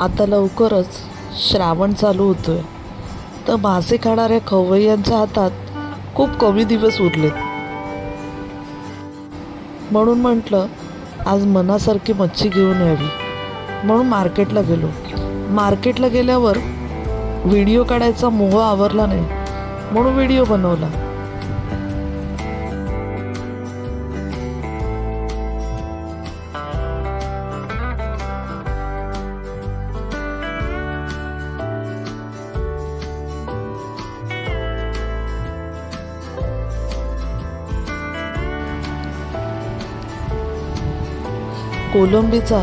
आता लवकरच श्रावण चालू होतोय. तर मासे खाणाऱ्या खवय्यांच्या हातात खूप कमी दिवस उरलेत. म्हणून म्हटलं आज मनासारखी मच्छी घेऊन यावी. म्हणून मार्केटला गेलो. मार्केटला गेल्यावर व्हिडिओ काढायचा मोह आवरला नाही. म्हणून व्हिडिओ बनवला. कोलंबीचा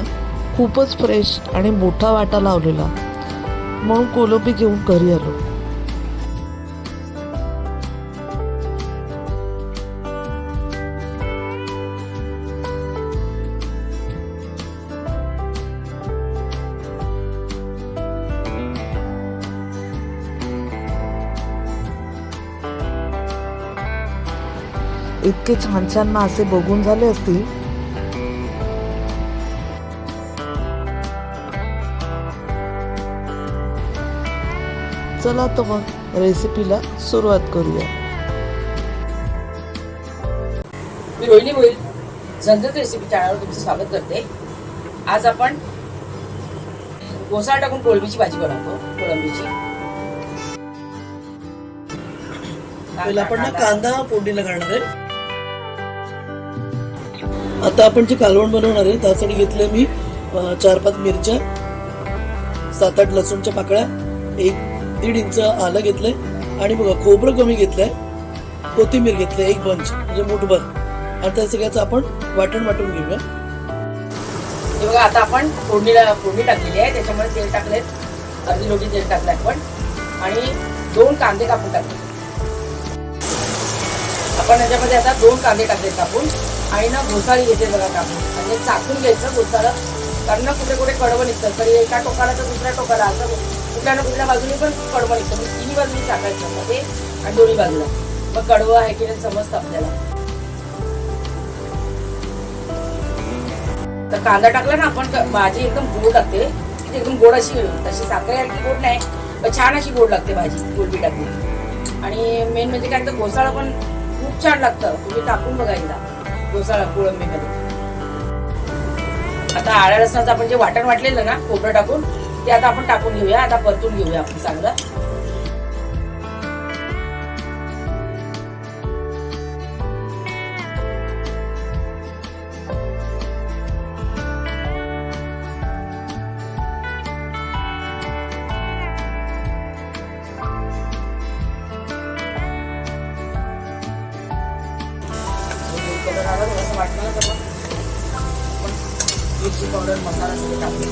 खूपच फ्रेश आणि मोठा वाटा लावलेला. म्हणून कोलंबी घेऊन घरी आलो. इतके छान छान मासे बघून झाले असतील. चला तर मग रेसिपीला सुरुवात करूया. मी रोहिणी होईल झंझट रेसिपी चॅनलवर तुमचं स्वागत करते. आज आपण गोसाळ टाकून कोळंबीची भाजी बनवतो कोळंबीची. पहिला आपण ना कांदा. फोडणीला घालणार आहे. आता आपण जे कालवण बनवणार आहे त्यासाठी घेतले मी चार पाच मिरच्या सात आठ लसूणच्या पाकळ्या एक दीड इंच आलं घेतलंय. आणि बघा खोबरं कमी घेतलंय. कोथिंबीर घेतलंय एक बंच म्हणजे मुठभर. आणि त्या सगळ्याचं आपण वाटण वाटून घेऊया. बघा आता आपण फोडणीला फोडणी टाकलेली आहे. त्याच्यामध्ये तेल टाकलेत अर्धी लोटी तेल टाकलं आपण. आणि दोन कांदे कापून टाकले. आपण याच्यामध्ये आता दोन कांदे टाकले कापून. आणि ना घोसाळी घेते बघा कापून आणि चाकून घ्यायचं घोसाळं. कारण ना कुठे कुठे कडवं निघतं. तरी एका टोकाला तर दुसऱ्या टोकाला असं कुठल्या ना कुठल्या बाजूने पण कडवं निघतं म्हणजे तिन्ही बाजूने टाकायचं मध्ये आणि दोन्ही बाजूला. मग कडवं आहे की नाही समजतं आपल्याला. तर कांदा टाकला ना आपण माझी भाजी एकदम गोड लागते. म्हणजे एकदम गोड अशी तशी साखरेसारखी गोड नाही पण छान अशी गोड लागते भाजी कोलबी टाकून आणि मेन म्हणजे काय तर घोसाळा पण खूप छान लागतं. तुम्ही टाकून बघा एकदा. घोसाळा कोळंबीमध्ये. आता आळ्या लसणाचं आपण जे वाटण वाटलेलं ना खोबरं टाकून ते आता आपण टाकून घेऊया आता परतून घेऊया आपण चांगलं. कलर वाटलं तर मग मिरची पावडर मसाला सगळं टाकून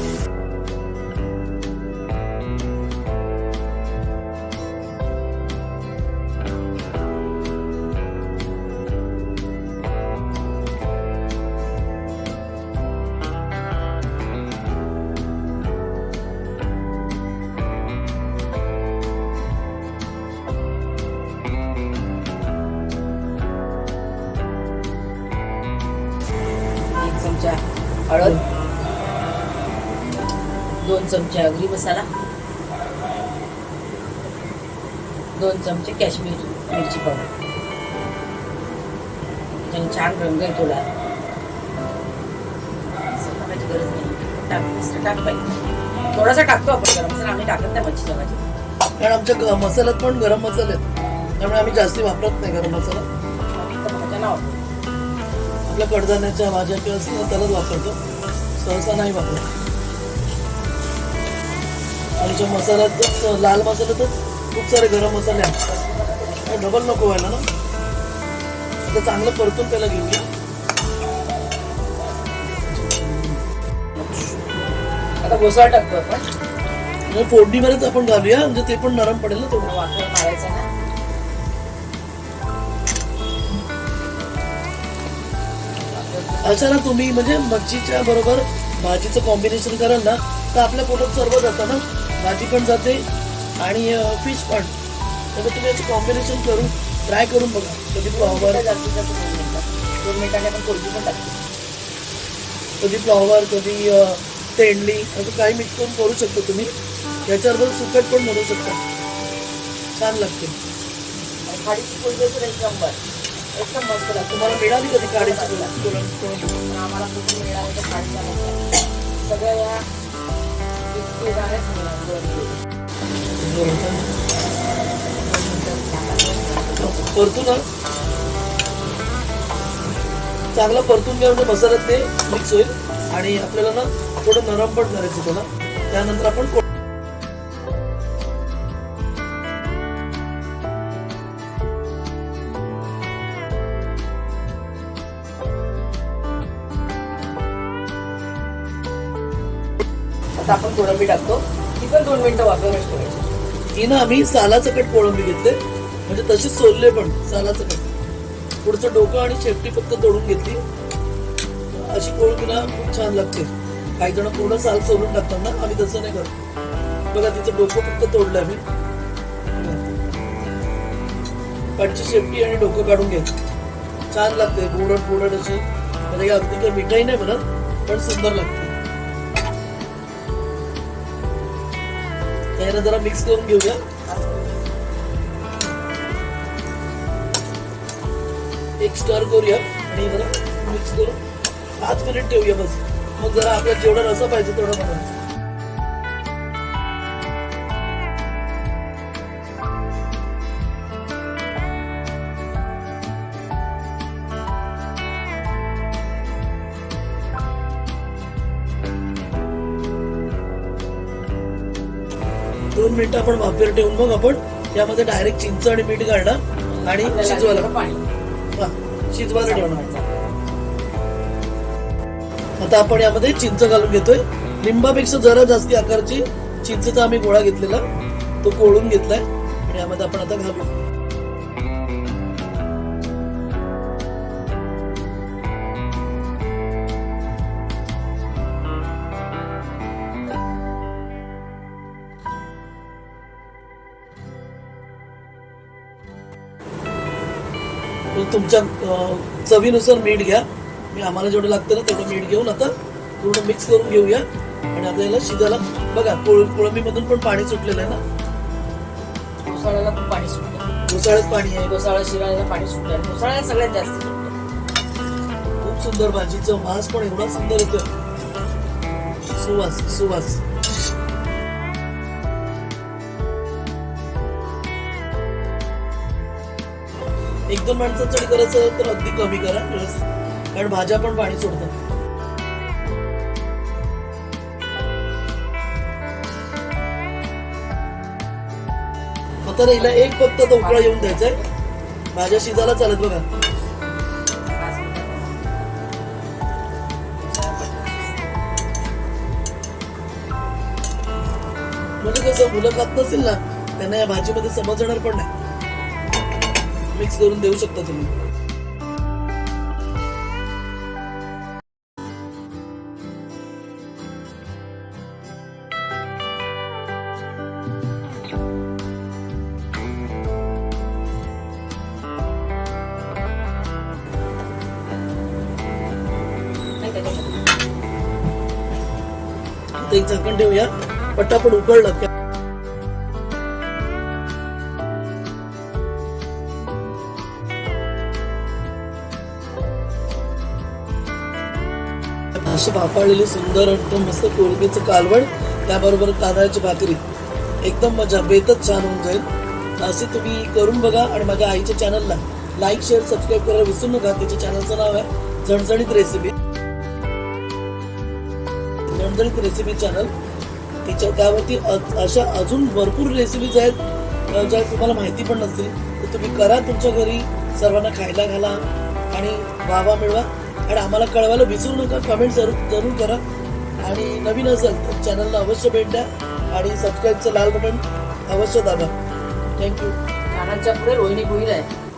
हळद. दोन चमचे अगरी मसाला. दोन चमचे काश्मीर मिरची पावडर. त्याने छान रंग येतो लाल टाकायची गरज नाही. टाक पाहिजे थोडासा टाकतो आपण गरम मसाला. आम्ही टाकत नाही मच्छीच्या भाजी. कारण आमच्या मसाल्यात पण गरम मसाले आहेत. त्यामुळे आम्ही जास्ती वापरत नाही गरम मसाला. आपल्या कडधान्याच्या भाज्या किंवा असतील त्यालाच वापरतो. सहसा नाही वापरत. आणि त्या मसाल्यातच लाल मसाल्यातच खूप सारे गरम मसाले आहेत. डबल नको व्हायला ना. आता चांगलं परतून त्याला घेऊया आता घोसाळ टाकतो आपण. म्हणजे फोडणीमध्येच आपण घालूया. म्हणजे ते पण नरम पडेल ना तेवढं. वाटण मारायचं ना. अशा ना तुम्ही म्हणजे मच्छीच्या बरोबर भाजीचं कॉम्बिनेशन कराल ना तर आपल्या पोटात सर्व जातं ना भाजी पण जाते आणि फिश पण. त्यामुळे तुम्ही याचं कॉम्बिनेशन करून ट्राय करून बघा. कधी फ्लॉवर जास्तीत जास्त दोन मिनिटांनी आपण कोलबी पण टाकतो. कधी फ्लॉवर कधी तेंडली असं काही मिक्स करून करू शकता तुम्ही. याच्याबरोबर सुकट पण बनवू शकता. छान लागते. आणि खाडीची पोळी तर एक नंबर एकदम मस्त लागतो तुम्हाला मिळाली कधी काढायची कोळंबी कोळंबी आम्हाला कुठून मिळालं तर काढता सगळ्या या ठिकाणच परतून चांगलं परतून घ्या म्हणजे मसाल्यात ते मिक्स होईल. आणि आपल्याला ना थोडं नरम पण करायचं त्याला त्यानंतर आपण आता आपण कोळंबी टाकतो. ती पण दोन मिनिटं वाफवूनच ठेवायची ही ना आम्ही सालासकट कोळंबी घेतले. म्हणजे तशीच सोलले पण सालासकट. पुढचं डोकं आणि शेपटी फक्त तोडून घेतली. अशी कोळंबी ना खूप छान लागते. काही जण पूर्ण साल सोलून टाकतात ना आम्ही तसं नाही करत. बघा तिचं डोकं फक्त तोडलं आम्ही पाठची शेपटी आणि डोकं काढून घ्यायचं. छान लागते बुडट बुडट अशी. म्हणजे अगदी काही मिठाई नाही म्हणत पण सुंदर लागते. त्याला जरा मिक्स करून घेऊया. एक स्टर करूया आणि जरा मिक्स करून पाच मिनिट ठेवूया बस. मग जरा आपल्याला जेवढा रसा पाहिजे तेवढा बनवायचा मिनिटं आपण वाफेवर ठेवून मग आपण त्यामध्ये डायरेक्ट चिंच आणि मीठ घालणार आणि शिजवायला. हा, शिजवायला ठेवणार. आता आपण यामध्ये चिंच घालून घेतोय. लिंबापेक्षा जरा जास्ती आकारची चिंचचा आम्ही गोळा घेतलेला. तो कोळून घेतलाय. आणि यामध्ये आपण आता घालू. तुमच्या चवीनुसार मीठ घ्या. मी आम्हाला जेवढं लागतं ना तेवढं मीठ घेऊन आता पूर्ण मिक्स करून घेऊया. आणि आता याला शिजायला बघा कोळ कोळंबीमधून पण पाणी सुटलेलं आहे ना. घोसाळ्याला खूप पाणी सुटतं. घोसाळ्यात पाणी आहे. घोसाळा शिरायला पाणी आणि घोसाळ्याला सगळ्यात जास्त खूप सुंदर भाजीचं वास पण एवढा सुंदर येतो सुवास सुवास. एक दोन माणसं चढ करायचं तर अगदी कमी करा रस. कारण भाज्या पण पाणी सोडतात. आता राहिला एक फक्त तो उकळा येऊन द्यायचा आहे. भाज्या शिजायला चालत बघा. म्हणजे कसं मुलं खात नसेल ना त्यांना या भाजीमध्ये समजणार पण नाही. मिक्स करून देऊ शकता तुम्ही. एक झाकण ठेवूया. पटापट उकळलं. अशी वाफाळलेली सुंदर एकदम मस्त कोलबीचं कालवण त्याबरोबर तांदळाची भाकरी. एकदम मजा बेतच छान होऊन जाईल. असे तुम्ही करून बघा आणि माझ्या आईच्या चॅनलला लाईक शेअर सबस्क्राईब करायला विसरू नका. तिच्या चॅनलचं नाव आहे झणझणीत रेसिपी झणझणीत रेसिपी चॅनल तिच्या त्यावरती अशा अजून भरपूर रेसिपीज आहेत ज्या तुम्हाला माहिती पण नसतील. तर तुम्ही करा तुमच्या घरी सर्वांना खायला घाला आणि वावा मिळवा. आणि आम्हाला कळवायला विसरू नका. कमेंट जरूर जरूर करा. आणि नवीन असेल तर चॅनलला अवश्य भेट द्या. आणि सबस्क्राईबचं लाल बटन अवश्य दाबा. थँक्यू कानांच्या पुढे रोहिणी भुईर आहे.